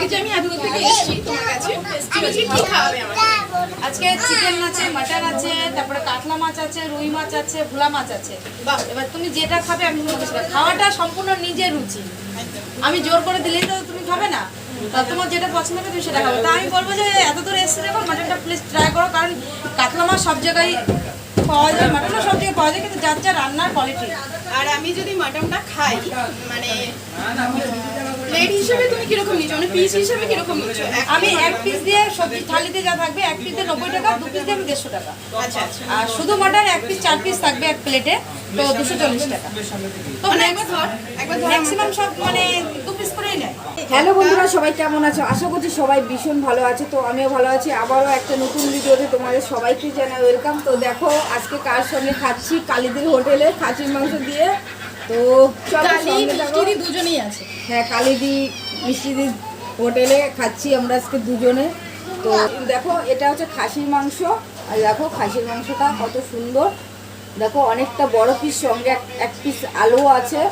আজকে যে আমি এত থেকে এসেছি তোমার কাছে আজকে কি খাওয়াবে আমাকে? আজকে চিকেন আছে মাটন আছে, তারপরে কাতলা মাছ আছে, রুই মাছ আছে, ভোলা মাছ আছে। এবার তুমি যেটা খাবে, আমি তোমাকে সেটা খাওয়াটা সম্পূর্ণ নিজের রুচি। আমি জোর করে দিলেই তো তুমি খাবে না? তা তোমার যেটা পছন্দ হবে, তুমি সেটা খাবে। তা আমি বলব যে এত দূর এসে যখন মাটনটা প্লিজ ট্রাই করো, কারণ কাতলা মাছ সব জায়গায় পাওয়া যায় মাটনও সব থেকে পাওয়া যায় কিন্তু যার যা রান্নার কোয়ালিটি আর আমি যদি মাটনটা খাই মানে প্লেট হিসেবে তুমি কীরকম নিচ্ছ? মানে পিস হিসেবে কীরকম নিচ্ছ? আমি এক পিস দিয়ে সবজি থালিতে যা থাকবে এক পিস দিয়ে নব্বই টাকা দু পিস দিয়ে আমি দেড়শো টাকা। আচ্ছা আচ্ছা। আর শুধু মাটন এক পিস চার পিস থাকবে এক প্লেটে তো দুশো চল্লিশ টাকা। তো মানে একবার ধর একবার ম্যাক্সিমাম সব মানে দু পিস করেই নেয়। হ্যালো বন্ধুরা সবাই কেমন আছো? আশা করছি সবাই ভীষণ ভালো আছে। তো আমিও ভালো আছি। আবারও একটা নতুন ভিডিওতে তোমাদের সবাইকে জানাই ওয়েলকাম তো দেখো আজকে কার সঙ্গে খাচ্ছি? কালীদের হোটেলে খাসির মাংস দিয়ে। তো চলো দুজনেই আছে। হ্যাঁ কালিদি মিষ্টিদি হোটেলে খাচ্ছি আমরা আজকে দুজনে। তো দেখো এটা হচ্ছে খাসির মাংস। আর দেখো খাসির মাংসটা কত সুন্দর। দেখো অনেকটা বড় পিস সঙ্গে এক- এক পিস আলু আছে।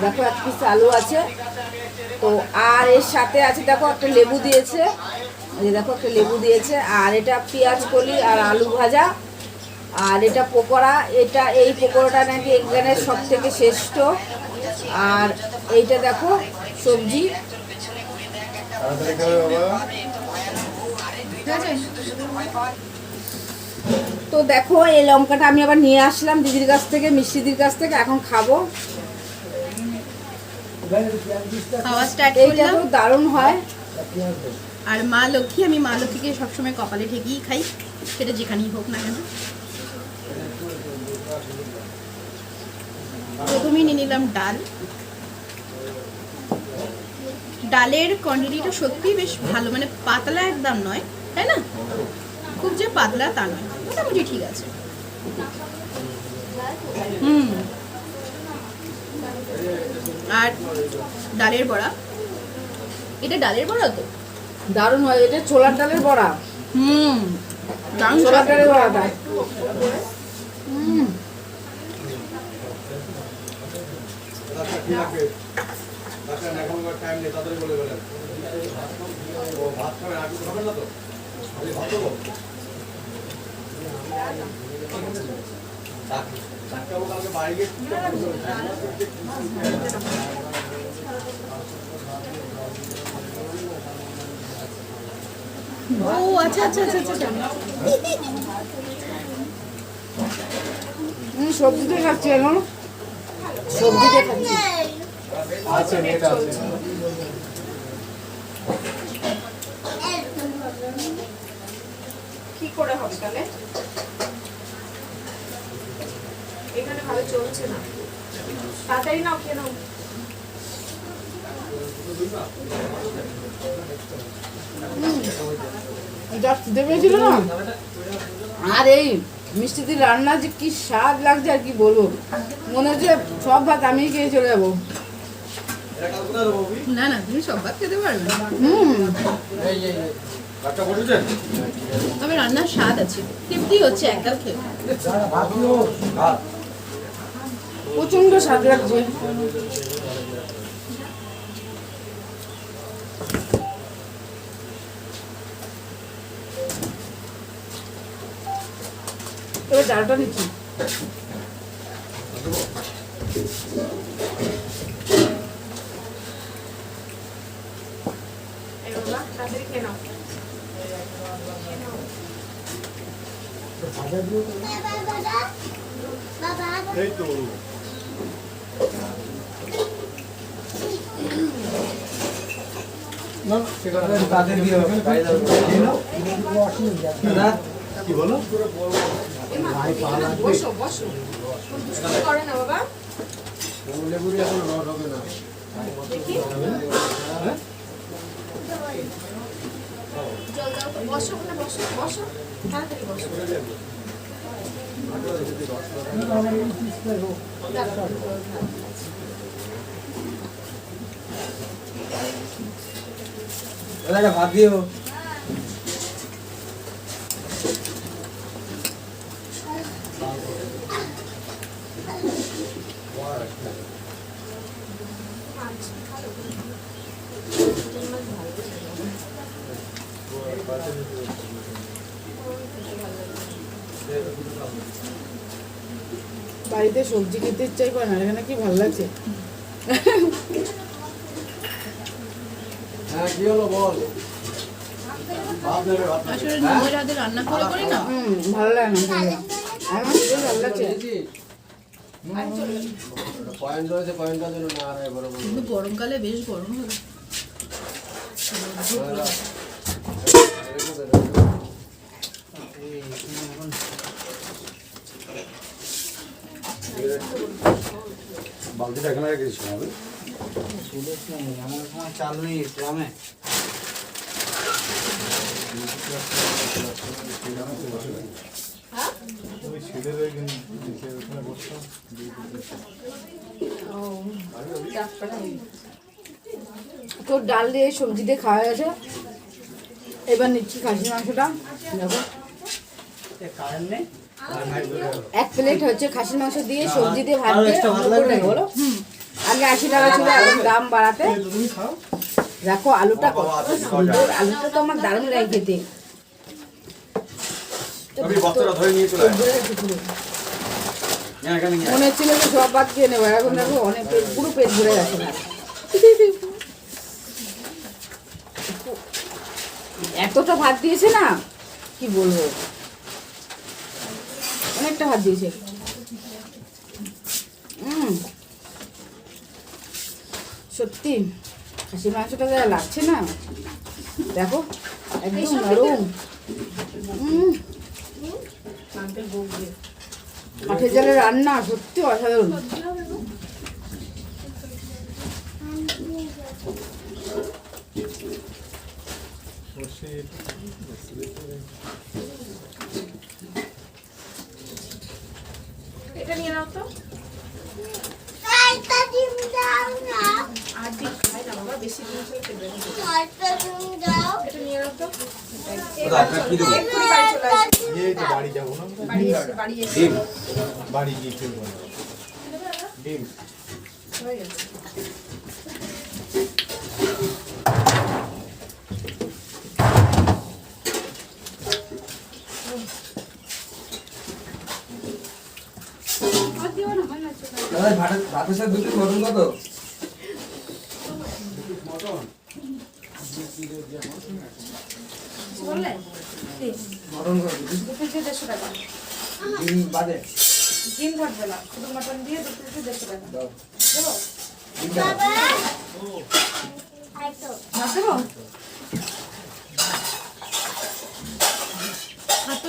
দেখো এক পিস আলু আছে। তো আর এর সাথে আছে দেখো একটা লেবু দিয়েছে। যে দেখো একটা লেবু দিয়েছে। আর এটা পেঁয়াজ কলি আর আলু ভাজা। আর এটা পকোড়া। এটা এই পকোড়াটা নাকি এখানে সব থেকে শ্রেষ্ঠ। আর এইটা দেখো সবজি। তো দেখো এই লঙ্কাটা আমি আবার নিয়ে আসলাম দিদির কাছ থেকে মিষ্টিদির কাছ থেকে এখন খাব। এইটা তো দারুণ হয়। আর মা লক্ষ্মী আমি মা লক্ষ্মীকে সবসময় কপালে ঠেকিয়ে খাই সেটা যেখানেই হোক না কেন। প্রথমেই নিয়ে নিলাম ডাল। ডালের কোয়ান্টিটিটা সত্যিই বেশ ভালো মানে পাতলা একদম নয় তাই না? খুব যে পাতলা তা নয়। মোটামুটি ঠিক আছে। হুম। আর ডালের বড়া? এটা ডালের বড়া তো? দারুণ হয় এটা ছোলার ডালের বড়া। হুম। দারুণ ছোলার। ডালের বড়াটা। হুম। ডাক্তার এখন টাইম নেই তাড়াতাড়ি বলে বলেন ও আচ্ছা আচ্ছা আচ্ছা আচ্ছা হুম সবজিতে খাচ্ছি এখন। সবজিতে খাচ্ছি। নেট আছে। কি করে হবে তাহলে এখানে ভালো চলছে না। তাড়াতাড়ি নাও খেয়ে নাও। যা খিদে পেয়েছিল না? আর এই মিষ্টিদির রান্না যে কি স্বাদ লাগছে আর কি বলব। মনে হচ্ছে সব ভাত আমি খেয়ে চলে যাব। এটা কাল কোথায় দেবো বৌদি? না না তুমি সব ভাত খেতে পারবে না। হুম। তবে রান্নার স্বাদ আছে। তৃপ্তি হচ্ছে একদম খেয়ে। প্রচণ্ড স্বাদ লাগছে। এবার ডালটা নিচ্ছি এই বাবা তাড়াতাড়ি খেয়ে নাও এই তো কি বলো? না বাবা দেখি জল দাও বসো ওখানে বসো বসো তাড়াতাড়ি বসো ভাত দিও। বাড়িতে সবজি খেতে ইচ্ছাই করে না এখানে কি ভালো লাগছে? হ্যাঁ করি না? ভালো লাগে না খেতে। আমার ভালো লাগছে। পয়েন্ট রয়েছে পয়েন্টটার জন্য না আর এবারে বলব। কিন্তু গরমকালে বেশ গরম হবে। বালতিটা এখানে রেখে দিচ্ছি হবে? আমার সময় চাল নেই গ্রামে তো ডাল দিয়ে সবজি দিয়ে খাওয়া গেছে এবার নিচ্ছি খাসির মাংসটা। দেখো। এক প্লেট হচ্ছে খাসির মাংস দিয়ে সবজি দিয়ে ভাত দিয়ে বলো আগে আশি টাকা ছিল এখন দাম বাড়াতে। দেখো আলুটা কত সুন্দর। আলুটা তো আমার দারুণ লাগে খেতে। মনে ছিল যে সব বাদ খেয়ে নেব। এখন দেখো অনেক পেট পুরো পেট ভরে গেছে। এতটা ভাত দিয়েছে না? কি বলব? অনেকটা ভাত দিয়েছে। সত্যি খাসি মাংসটা যা লাগছে না দেখো একদম নরম। কাঠের জালের রান্না সত্যি অসাধারণ। এটা নিয়ে নাও তো। আর ডিম খাই না বাবা বেশি ডিম খেলে খেতে এটা নিয়ে নাও তো। বাড়ি যাব না? বাড়ি এসে। বাড়ি গিয়ে খেলব ডিম। হয়ে গেছে। ভাতের সাথে দুটো মটন কত? বললে মটন কত? দু পিসে দেড়শো টাকা ডিম বাদে। ডিম থাকবে না শুধু মাটন দিয়ে দু পিসে দেড়শো টাকা। দেবো? ভাত দেবো? হাত তো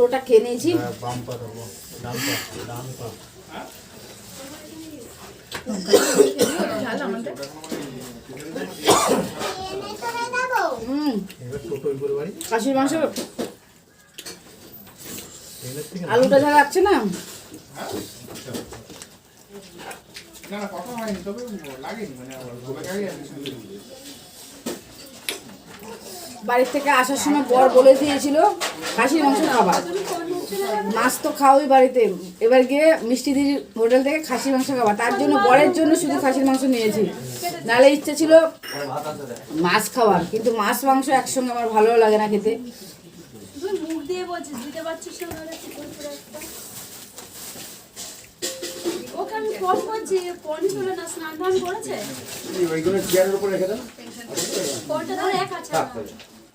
পুরোটা খেয়ে নিয়েছি। ঝাল খাসির মাংস। আলুটা যা লাগছে না? না না কথা হয়নি তবে লাগেনি মানে আবার গোবে গাড়ি আছে বাড়ির থেকে আসার সময় বর বলে দিয়েছিল খাসির মাংস খাবার। মাছ তো খাওয়াই বাড়িতে। এবার গিয়ে মিষ্টি দিদির হোটেল থেকে খাসির মাংস খাবার। তার জন্য বরের জন্য শুধু খাসির মাংস নিয়েছি। নাহলে ইচ্ছে ছিল মাছ খাওয়ার। কিন্তু মাছ মাংস একসঙ্গে আমার ভালো লাগে না খেতে। স্নান করেছে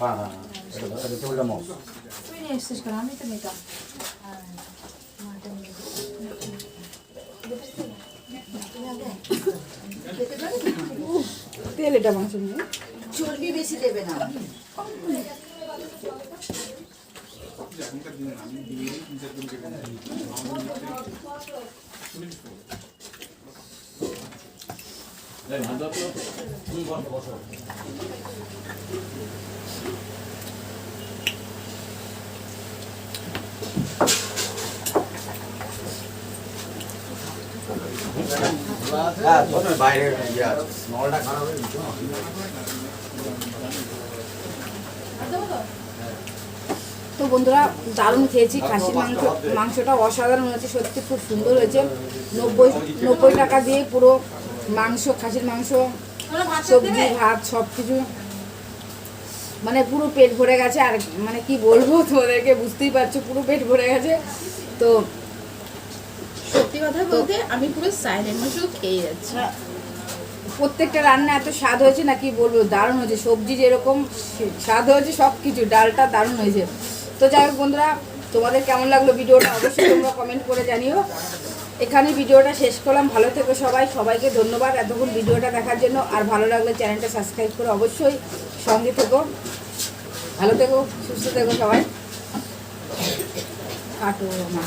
হ্যাঁ হ্যাঁ এটা মগ তুই নিয়ে এসছিস কেন আমি তো নিতাম বেশি দেবে না হবে। তুমি বসো তো বন্ধুরা, দারুণ খেয়েছি, খাসির মাংস মাংসটা অসাধারণ হয়েছে, সত্যি খুব সুন্দর হয়েছে। নব্বই নব্বই টাকা দিয়ে পুরো মাংস, খাসির মাংস সবজি ভাত সব কিছু মানে পুরো পেট ভরে গেছে আর মানে কি বলব তোমাদেরকে বুঝতেই পারছ পুরো পেট ভরে গেছে। তো সত্যি কথা বলতে আমি পুরো সাইলেন্ট শুধু খেয়ে যাচ্ছি। প্রত্যেকটা রান্না এত স্বাদ হয়েছে না কি বলব দারুণ হয়েছে। সবজি যেরকম স্বাদ হয়েছে সব কিছু ডালটা দারুণ হয়েছে। তো যাই হোক বন্ধুরা তোমাদের কেমন লাগল ভিডিওটা অবশ্যই তোমরা কমেন্ট করে জানিও। এখানে ভিডিওটা শেষ করলাম। ভালো থেকো সবাই। সবাইকে ধন্যবাদ এতক্ষণ ভিডিওটা দেখার জন্য। আর ভালো লাগলে চ্যানেলটা সাবস্ক্রাইব করে অবশ্যই সঙ্গে থেকো। ভালো থেকো, সুস্থ থেকো সবাই। কাটো, মা।